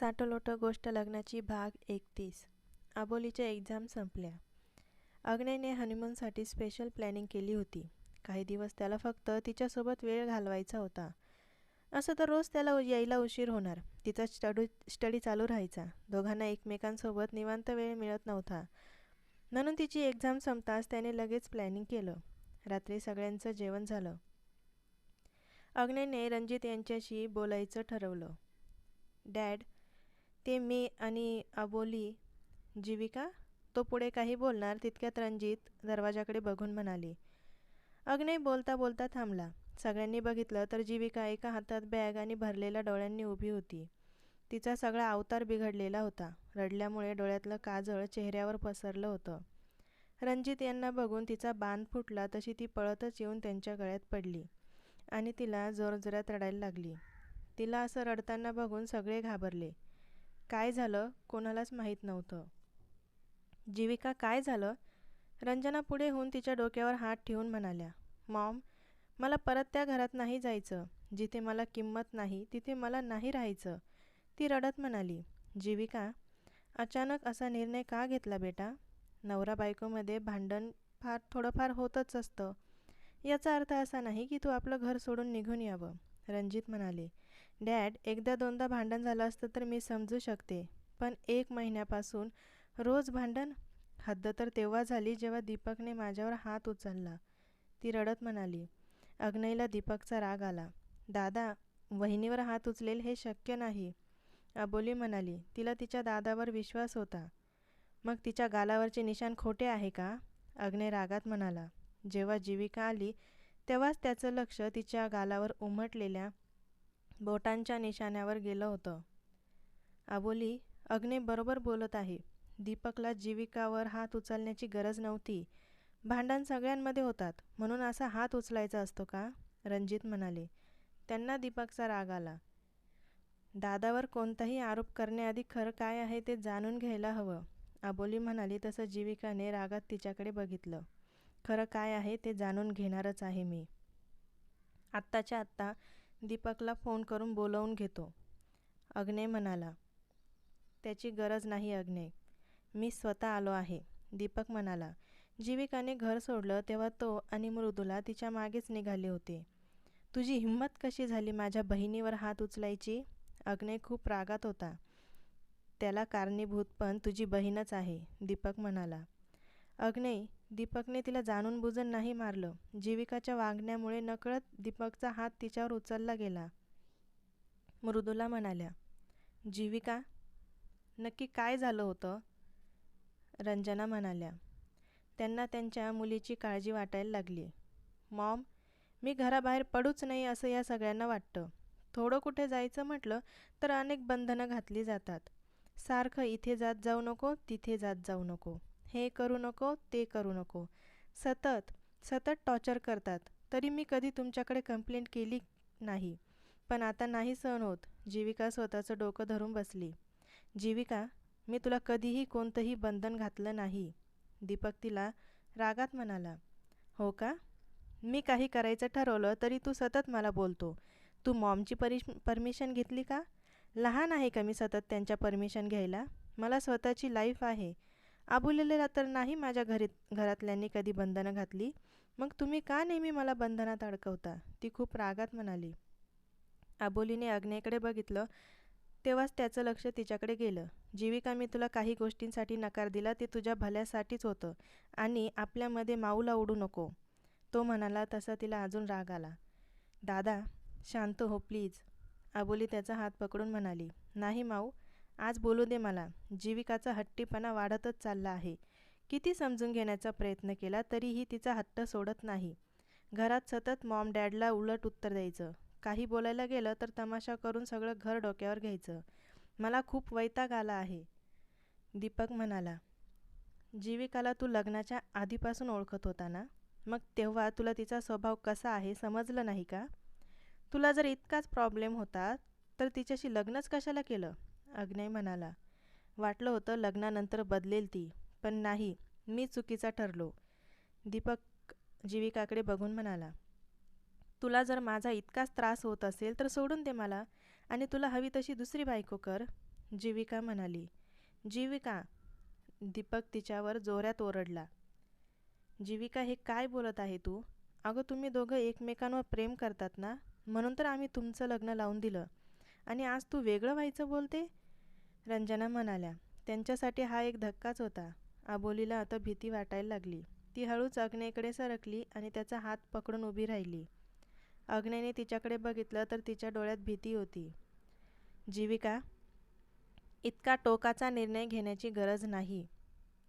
साठोलोटो गोष्ट लग्नाची भाग एकतीस. आबोलीच्या एक्झाम संपल्या. अग्नेने हनीमूनसाठी स्पेशल प्लॅनिंग केली होती. काही दिवस त्याला फक्त तिच्यासोबत वेळ घालवायचा होता. असं तर रोज त्याला यायला उशीर होणार. तिचा स्टडू स्टडी चालू राहायचा. दोघांना एकमेकांसोबत निवांत वेळ मिळत नव्हता. म्हणून तिची एक्झाम संपताच त्याने लगेच प्लॅनिंग केलं. रात्री सगळ्यांचं जेवण झालं. अग्नेने रणजित यांच्याशी बोलायचं ठरवलं. डॅड ते मी आणि अबोली जीविका तो पुढे काही बोलणार तितक्यात रणजित दरवाजाकडे बघून म्हणाली अग्नय बोलता बोलता थांबला. सगळ्यांनी बघितलं तर जीविका एका हातात बॅग आणि भरलेल्या डोळ्यांनी उभी होती. तिचा सगळा अवतार बिघडलेला होता. रडल्यामुळे डोळ्यातलं काजळ चेहऱ्यावर पसरलं होतं. रणजित यांना बघून तिचा बांध फुटला तशी ती पळतच येऊन त्यांच्या गळ्यात पडली आणि तिला जोरजोरात रडायला लागली. तिला असं रडताना बघून सगळे घाबरले. काय झालं कोणालाच माहीत नव्हतं. जीविका काय झालं? रंजना पुढे होऊन तिच्या डोक्यावर हात ठेवून म्हणाल्या मॉम मला परत त्या घरात नाही जायचं. जिथे मला किंमत नाही तिथे मला नाही राहायचं. ती रडत म्हणाली जीविका अचानक असा निर्णय का घेतला बेटा? नवरा बायकोमध्ये भांडण फार थोडंफार होतच असतं. याचा अर्थ असा नाही की तू आपलं घर सोडून निघून यावं. रणजित म्हणाले डॅड एकदा दोनदा भांडण झालं असतं तर मी समजू शकते. पण एक महिन्यापासून रोज भांडण? हद्द तर तेव्हा झाली जेव्हा दीपकने माझ्यावर हात उचलला. ती रडत म्हणाली. अग्नईला दीपकचा राग आला. दादा वहिनीवर हात उचलेल हे शक्य नाही. अबोली म्हणाली. तिला तिच्या दादावर विश्वास होता. मग तिच्या गालावरचे निशाण खोटे आहे का? अग्ने रागात म्हणाला. जेव्हा जीविका आली तेव्हाच त्याचं लक्ष तिच्या गालावर उमटलेल्या बोटांच्या निशाण्यावर गेलं होतं. आबोली अग्ने बरोबर बोलत आहे. दीपकला जीविकावर हात उचलण्याची गरज नव्हती. भांडण सगळ्यांमध्ये होतात. म्हणून असा हात उचलायचा असतो का? रणजित म्हणाले. त्यांना दीपकचा राग आला. दादावर कोणताही आरोप करण्याआधी खरं काय आहे ते जाणून घ्यायला हवं. आबोली म्हणाली तसं जीविकाने रागात तिच्याकडे बघितलं. खरं काय आहे ते जाणून घेणारच आहे मी. आत्ताच्या आत्ता दीपकला फोन करून बोलवून घेतो. अग्ने म्हणाला त्याची गरज नाही अग्ने. मी स्वतः आलो आहे. दीपक म्हणाला जीविकाने घर सोडलं तेव्हा तो आणि मृदुला तिच्या मागेच निघाले होते. तुझी हिंमत कशी झाली माझ्या बहिणीवर हात उचलायची? अग्ने खूप रागात होता. त्याला कारणीभूत पण तुझी बहीणच आहे. दीपक म्हणाला अग्ने दीपकने तिला जाणून बुजून नाही मारलं. जीविकाच्या वागण्यामुळे नकळत दीपकचा हात तिच्यावर उचलला गेला. मृदुला म्हणाल्या जीविका नक्की काय झालं होतं? रंजना म्हणाल्या त्यांना त्यांच्या मुलीची काळजी वाटायला लागली. मॉम मी घराबाहेर पडूच नाही असं या सगळ्यांना वाटतं. थोडं कुठे जायचं म्हटलं तर अनेक बंधनं घातली जातात. सारखं इथे जात जाऊ नको तिथे जात जाऊ नको. हे करू नको ते करू नको. सतत सतत टॉर्चर करतात. तरी मी कधी तुमच्याकडे कंप्लेंट केली नाही. पण आता नाही सहन होत. जीविका स्वतःचं डोकं धरून बसली. जीविका मी तुला कधीही कोणतंही बंधन घातलं नाही. दीपक तिला रागात म्हणाला. हो का? मी काही करायचं ठरवलं तरी तू सतत मला बोलतो. तू मॉमची परिश परमिशन घेतली का? लहान आहे का मी सतत त्यांच्या परमिशन घ्यायला? मला स्वतःची लाईफ आहे. आबुलेलेला तर नाही माझ्या घरी घरातल्यांनी कधी बंधनं घातली. मग तुम्ही का नेहमी मला बंधनात अडकवता? ती खूप रागात म्हणाली. आबोलीने अग्नेकडे बघितलं. तेव्हाच त्याचं लक्ष तिच्याकडे गेलं. जीविका मी तुला काही गोष्टींसाठी नकार दिला ते तुझ्या भल्यासाठीच होतं आणि आपल्यामध्ये माऊला उडू नको. तो म्हणाला तसा तिला अजून राग आला. दादा शांत हो प्लीज. आबोली त्याचा हात पकडून म्हणाली. नाही माऊ आज बोलू दे मला. जीविकाचा हट्टीपणा वाढतच चालला आहे. किती समजून घेण्याचा प्रयत्न केला तरीही तिचा हट्ट सोडत नाही. घरात सतत मॉम डॅडला उलट उत्तर द्यायचं. काही बोलायला गेलं तर तमाशा करून सगळं घर डोक्यावर घ्यायचं. मला खूप वैताग आला आहे. दीपक म्हणाला जीविकाला तू लग्नाच्या आधीपासून ओळखत होता ना? मग तेव्हा तुला तिचा स्वभाव कसा आहे समजलं नाही का? तुला जर इतकाच प्रॉब्लेम होता तर तिच्याशी लग्नच कशाला केलं? अग्नय म्हणाला वाटलं होतं लग्नानंतर बदलेल ती पण नाही मी चुकीचा ठरलो. दीपक जीविकाकडे बघून म्हणाला तुला जर माझा इतकाच त्रास होत असेल तर सोडून दे मला आणि तुला हवी तशी दुसरी बायको कर. जीविका म्हणाली जीविका. दीपक तिच्यावर जोऱ्यात ओरडला जीविका हे काय बोलत आहे तू? अगं तुम्ही दोघं एकमेकांवर प्रेम करतात ना? म्हणून तर आम्ही तुमचं लग्न लावून दिलं. आणि आज तू वेगळं व्हायचं बोलते? रंजना म्हणाल्या त्यांच्यासाठी हा एक धक्काच होता. आबोलीला आता भीती वाटायला लागली. ती हळूच अग्नेकडे सरकली आणि त्याचा हात पकडून उभी राहिली. अग्नेने तिच्याकडे बघितलं तर तिच्या डोळ्यात भीती होती. जीविका इतका टोकाचा निर्णय घेण्याची गरज नाही.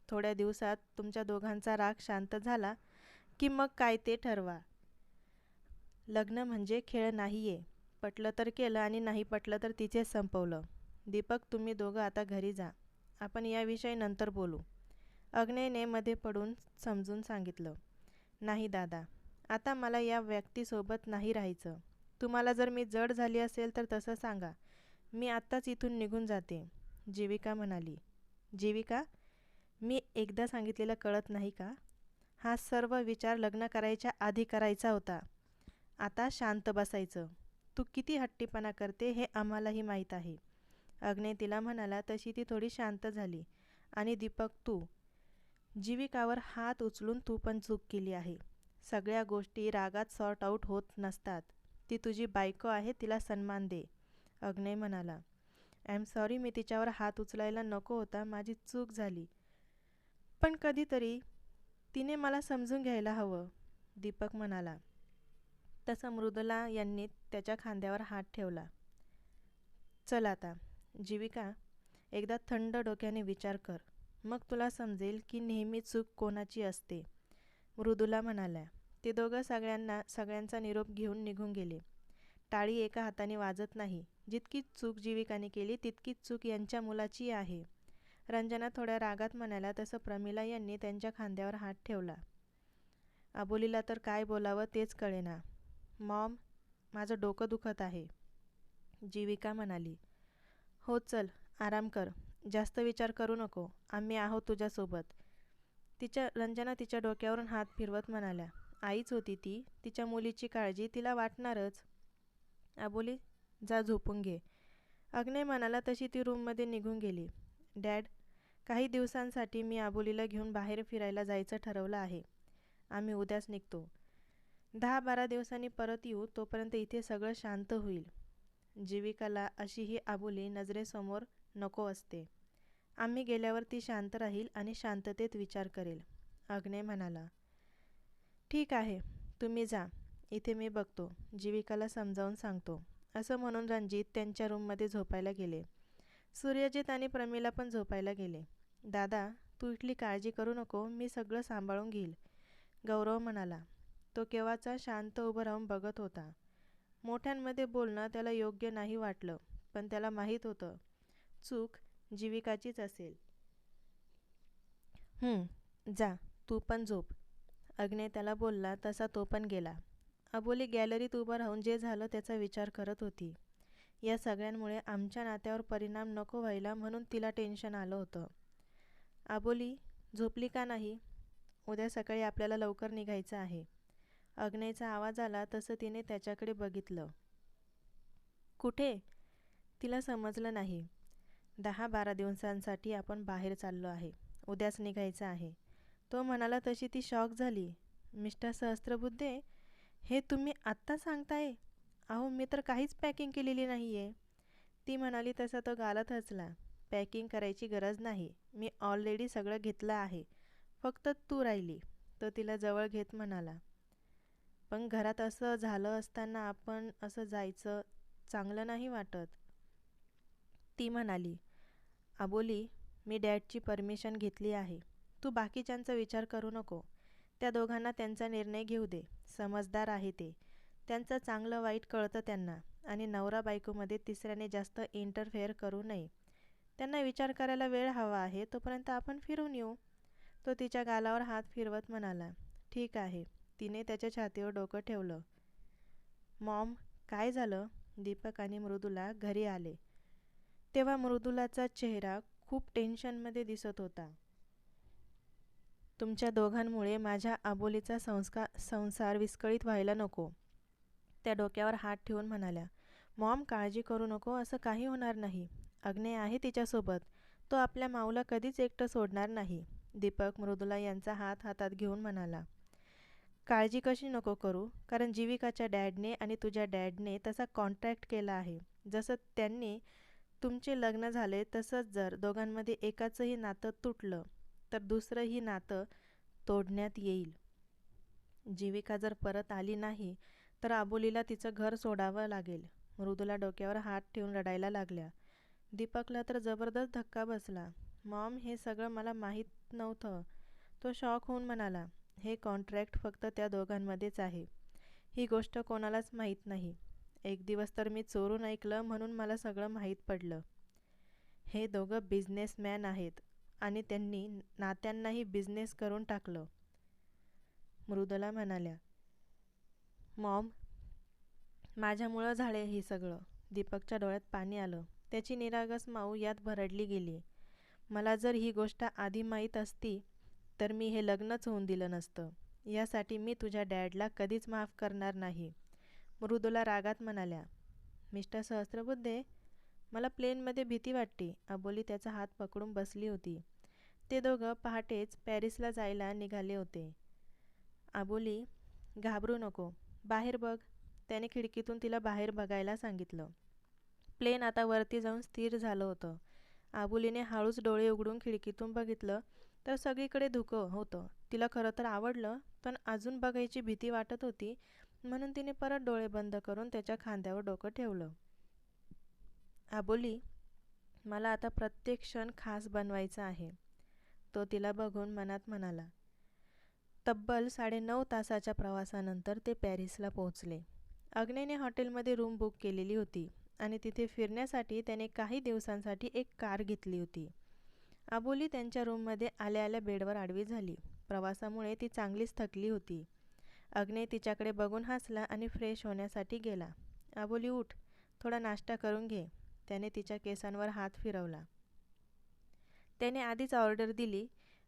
थोड्या दिवसात तुमच्या दोघांचा राग शांत झाला की मग काय ते ठरवा. लग्न म्हणजे खेळ नाही आहे पटलं तर केलं आणि नाही पटलं तर तिचे संपवलं. दीपक तुम्ही दोघं आता घरी जा. आपण याविषयी नंतर बोलू. अग्नेने मध्ये पडून समजून सांगितलं. नाही दादा आता मला या व्यक्तीसोबत नाही राहायचं. तुम्हाला जर मी जड झाली असेल तर तसं सांगा. मी आत्ताच इथून निघून जाते जीविका म्हणाली. जीविका? मी एकदा सांगितलेलं कळत नाही का? हा सर्व विचार लग्न करायच्या आधी करायचा होता. आता शांत बसायचं. तू किती हट्टीपणा करते हे आम्हालाही माहीत आहे. अग्ने तिला म्हणाला तशी ती थोडी शांत झाली. आणि दीपक तू? जीविकावर हात उचलून तू पण चूक केली आहे. सगळ्या गोष्टी रागात सॉर्ट आऊट होत नसतात. ती तुझी बायको आहे तिला सन्मान दे. अग्नय म्हणाला. आय एम सॉरी मी तिच्यावर हात उचलायला नको होता. माझी चूक झाली. पण कधीतरी तिने मला समजून घ्यायला हवं. दीपक म्हणाला. तसं मृदुला यांनी त्याच्या खांद्यावर हात ठेवला. चल आता. जीविका एकदा थंड डोक्याने विचार कर. मग तुला समजेल की नेहमी चूक कोणाची असते. मृदुला म्हणाल्या ते दोघं सगळ्यांना सगळ्यांचा निरोप घेऊन निघून गेले. टाळी एका हाताने वाजत नाही. जितकी चूक जीविकाने केली तितकीच चूक यांच्या मुलाची आहे. रंजना थोड्या रागात म्हणाल्या तसं प्रमिला यांनी त्यांच्या खांद्यावर हात ठेवला. अबोलीला तर काय बोलावं तेच कळेना. मॉम माझं डोकं दुखत आहे. जीविका म्हणाली. हो चल. आराम कर. जास्त विचार करू नको. आम्ही आहोत तुझ्यासोबत. तिच्या रंजना तिच्या डोक्यावरून हात फिरवत म्हणाल्या. आईच होती ती. तिच्या मुलीची काळजी तिला वाटणारच. आबोली जा झोपून घे. अग्नय म्हणाला तशी ती रूममध्ये निघून गेली. डॅड काही दिवसांसाठी मी आबोलीला घेऊन बाहेर फिरायला जायचं ठरवलं आहे. आम्ही उद्याच निघतो. दहा बारा दिवसांनी परत येऊ तोपर्यंत इथे सगळं शांत होईल. जीविकाला अशी ही आबोली नजरेसमोर नको असते. आम्ही गेल्यावर ती शांत राहील आणि शांततेत विचार करेल. अग्ने म्हणाला ठीक आहे तुम्ही जा. इथे मी बघतो. जीविकाला समजावून सांगतो. असं म्हणून रणजित त्यांच्या रूममध्ये झोपायला गेले. सूर्यजित आणि प्रमिला पण झोपायला गेले. दादा तू इथली काळजी करू नको. मी सगळं सांभाळून घेईल. गौरव म्हणाला तो केव्हाचा शांत उभं राहून बघत होता. मोठ्यांमध्ये बोलणं त्याला योग्य नाही वाटलं पण त्याला माहीत होतं. चूक जीविकाचीच असेल. जा तू पण झोप. अग्ने त्याला बोलला तसा तो पण गेला. अबोली गॅलरीत उभं राहून जे झालं त्याचा विचार करत होती. या सगळ्यांमुळे आमच्या नात्यावर परिणाम नको व्हायला म्हणून तिला टेन्शन आलं होतं. अबोली झोपली का नाही? उद्या सकाळी आपल्याला लवकर निघायचं आहे. अग्नेचा आवाज आला तसं तिने त्याच्याकडे बघितलं. कुठे? तिला समजलं नाही. दहा बारा दिवसांसाठी आपण बाहेर चाललो आहे. उद्याच निघायचं आहे. तो म्हणाला तशी ती शॉक झाली. मिस्टर सहस्त्रबुद्धे हे तुम्ही आत्ता सांगताय? अहो मी तर काहीच पॅकिंग केलेली नाही आहे ती म्हणाली तसा तो गालत हसला. पॅकिंग करायची गरज नाही. मी ऑलरेडी सगळं घेतलं आहे. फक्त तू राहिली. तो तिला जवळ घेत म्हणाला पण घरात असं झालं असताना आपण असं जायचं चांगलं नाही वाटत. ती म्हणाली आबोली मी डॅडची परमिशन घेतली आहे. तू बाकीच्यांचा विचार करू नको. त्या दोघांना त्यांचा निर्णय घेऊ दे. समजदार आहे ते. त्यांचं चांगलं वाईट कळतं त्यांना. आणि नवरा बायकोमध्ये तिसऱ्याने जास्त इंटरफेअर करू नये. त्यांना विचार करायला वेळ हवा आहे तोपर्यंत आपण फिरून येऊ. तो तिच्या गालावर हात फिरवत म्हणाला ठीक आहे. तिने त्याच्या छातीवर डोकं ठेवलं. मॉम काय झालं? दीपक आणि मृदुला घरी आले. तेव्हा मृदुलाचा चेहरा खूप टेन्शनमध्ये दिसत होता. तुमच्या दोघांमुळे माझ्या आबोलीचा संस्कार संसार विस्कळीत व्हायला नको. त्या डोक्यावर हात ठेवून म्हणाल्या. मॉम काळजी करू नको असं काही होणार नाही. अग्ने आहे तिच्यासोबत. तो आपल्या माऊला कधीच एकटं सोडणार नाही. दीपक मृदुला यांचा हात हातात घेऊन म्हणाला. काळजी कशी नको करू? कारण जीविकाच्या डॅडने आणि तुझ्या डॅडने तसा कॉन्ट्रॅक्ट केला आहे. जसं त्यांनी तुमचे लग्न झाले तसंच जर दोघांमध्ये एकाचंही नातं तुटलं तर दुसरंही नातं तोडण्यात येईल. जीविका जर परत आली नाही तर आबोलीला तिचं घर सोडावं लागेल. मृदूला डोक्यावर हात ठेवून रडायला लागल्या. दीपकला तर जबरदस्त धक्का बसला. मॉम हे सगळं मला माहीत नव्हतं. तो शॉक होऊन म्हणाला हे कॉन्ट्रॅक्ट फक्त त्या दोघांमध्येच आहे. ही गोष्ट कोणालाच माहीत नाही. एक दिवस तर मी चोरून ऐकलं म्हणून मला सगळं माहीत पडलं. हे दोघं बिझनेसमॅन आहेत आणि त्यांनी नात्यांनाही बिझनेस करून टाकलं. मृदुला म्हणाल्या मॉम माझ्यामुळं झाले हे सगळं. दीपकच्या डोळ्यात पाणी आलं. त्याची निरागस माऊ यात भरडली गेली. मला जर ही गोष्ट आधी माहीत असती तर मी हे लग्नच होऊन दिलं नसतं. यासाठी मी तुझ्या डॅडला कधीच माफ करणार नाही. मृदुला रागात म्हणाल्या मिस्टर सहस्त्रबुद्धे मला प्लेनमध्ये भीती वाटते. अबोली त्याचा हात पकडून बसली होती. ते दोघं पहाटेच पॅरिसला जायला निघाले होते. आबोली घाबरू नको. बाहेर बघ. त्याने खिडकीतून तिला बाहेर बघायला सांगितलं. प्लेन आता वरती जाऊन स्थिर झालं होतं. आबोलीने हळूच डोळे उघडून खिडकीतून बघितलं तर सगळीकडे धुकं होतं. तिला खरं तर आवडलं पण अजून बघायची भीती वाटत होती. म्हणून तिने परत डोळे बंद करून त्याच्या खांद्यावर डोकं ठेवलं. आबोली मला आता प्रत्येक क्षण खास बनवायचा आहे. तो तिला बघून मनात म्हणाला. तब्बल साडेनऊ तासाच्या प्रवासानंतर ते पॅरिसला पोहोचले. अग्नेने हॉटेलमध्ये रूम बुक केलेली होती आणि तिथे फिरण्यासाठी त्याने काही दिवसांसाठी एक कार घेतली होती. आबोली त्यांच्या रूममध्ये आल्या आल्या बेडवर आडवी झाली. प्रवासामुळे ती चांगलीच थकली होती. अग्ने तिच्याकडे बघून हसला आणि फ्रेश होण्यासाठी गेला. आबोली उठ. थोडा नाश्ता करून घे. त्याने तिच्या केसांवर हात फिरवला. त्याने आधीच ऑर्डर दिली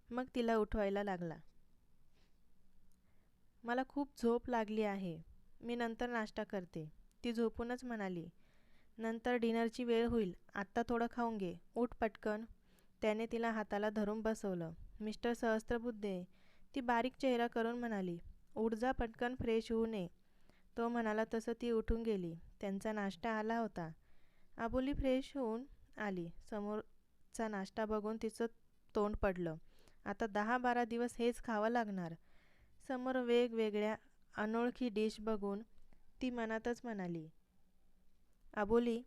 मग तिला उठवायला लागला. मला खूप झोप लागली आहे. मी नंतर नाश्ता करते. ती झोपूनच म्हणाली. नंतर डिनरची वेळ होईल. आत्ता थोडं खाऊन घे. उठ पटकन. त्याने तिला हाताला धरून बसवलं. मिस्टर सहस्त्रबुद्धे ती बारीक चेहरा करून म्हणाली ऊर्जा पटकन फ्रेश होऊ नये. तो म्हणाला तसं ती उठून गेली. त्यांचा नाश्ता आला होता. आबोली फ्रेश होऊन आली. समोरचा नाश्ता बघून तिचं तोंड पडलं. आता दहा बारा दिवस हेच खावं लागणार. समोर वेगवेगळ्या अनोळखी डिश बघून ती मनातच म्हणाली आबोली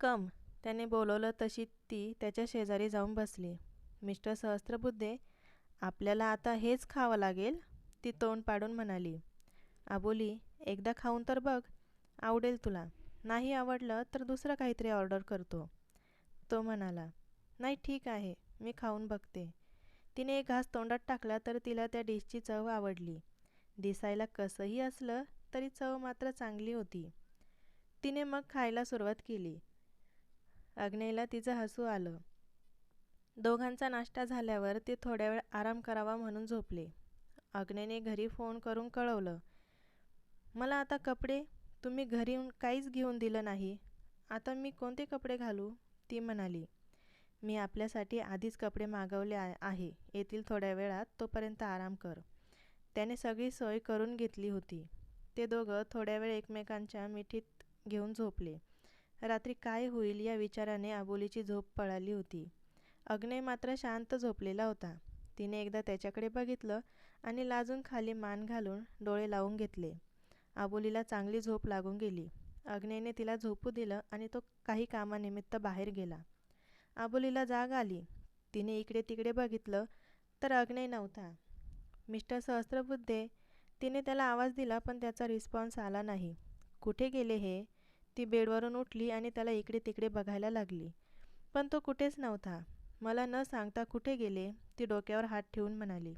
कम. त्याने बोलवलं तशी ती त्याच्या शेजारी जाऊन बसली. मिस्टर सहस्त्रबुद्धे आपल्याला आता हेच खावं लागेल? ती तोंड पाडून म्हणाली. आबोली एकदा खाऊन तर बघ आवडेल तुला. नाही आवडलं तर दुसरं काहीतरी ऑर्डर करतो. तो म्हणाला. नाही ठीक आहे मी खाऊन बघते. तिने एक घास तोंडात टाकला तर तिला त्या डिशची चव आवडली. दिसायला कसंही असलं तरी चव मात्र चांगली होती. तिने मग खायला सुरुवात केली. अग्नेला तिचं हसू आलं. दोघांचा नाश्ता झाल्यावर ते थोड्या वेळ आराम करावा म्हणून झोपले. अग्नेने घरी फोन करून कळवलं मला आता कपडे तुम्ही घरी काहीच घेऊन दिलं नाही. आता मी कोणते कपडे घालू? ती म्हणाली मी आपल्यासाठी आधीच कपडे मागवले आहे. येथील थोड्या वेळात तोपर्यंत आराम कर. त्याने सगळी सोय करून घेतली होती. ते दोघं थोड्या वेळ एकमेकांच्या मिठीत घेऊन झोपले. रात्री काय होईल या विचाराने आबोलीची झोप पळाली होती. अग्नय मात्र शांत झोपलेला होता. तिने एकदा त्याच्याकडे बघितलं आणि लाजून खाली मान घालून डोळे लावून घेतले. आबोलीला चांगली झोप लागून गेली. अग्नेने तिला झोपू दिलं आणि तो काही कामानिमित्त बाहेर गेला. आबोलीला जाग आली. तिने इकडे तिकडे बघितलं तर अग्नय नव्हता. मिस्टर सहस्त्रबुद्धे तिने त्याला आवाज दिला पण त्याचा रिस्पॉन्स आला नाही. कुठे गेले हे? ती बेडवरून उठली आणि त्याला इकडे तिकडे बघायला लागली. पण तो कुठेच नव्हता. मला न सांगता कुठे गेले ती डोक्यावर हात ठेवून म्हणाली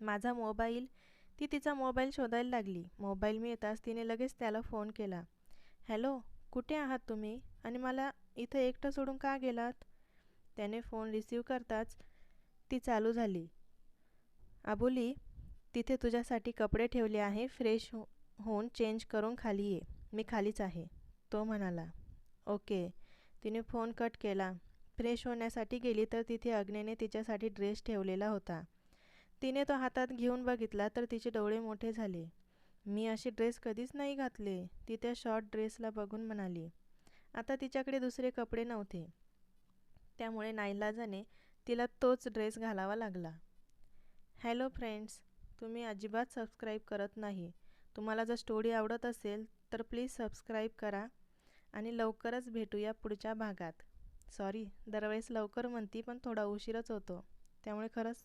माझा मोबाईल ती तिचा मोबाईल शोधायला लागली. मोबाईल मिळताच तिने लगेच त्याला फोन केला हॅलो कुठे आहात तुम्ही? आणि मला इथं एकटं सोडून का गेलात त्याने फोन रिसीव करताच ती चालू झाली. आबोली तिथे तुझ्यासाठी कपडे ठेवले आहे फ्रेश हो होऊन चेंज करून खाली ये. मी खालीच आहे. तो म्हणाला ओके. तिने फोन कट केला. फ्रेश होण्यासाठी गेली तर तिथे अग्नेने तिच्यासाठी ड्रेस ठेवलेला होता. तिने तो हातात घेऊन बघितला तर तिचे डोळे मोठे झाले. मी असे ड्रेस कधीच नाही घातले ती त्या शॉर्ट ड्रेसला बघून म्हणाली. आता तिच्याकडे दुसरे कपडे नव्हते. त्यामुळे नाईलाजाने तिला तोच ड्रेस घालावा लागला. हॅलो फ्रेंड्स तुम्ही अजिबात सबस्क्राईब करत नाही. तुम्हाला जर स्टोरी आवडत असेल तर प्लीज सबस्क्राईब करा. आणि लवकरच भेटूया पुढच्या भागात. सॉरी दरवेळेस लवकर म्हणती पण थोडा उशीरच होतो. त्यामुळे खरंच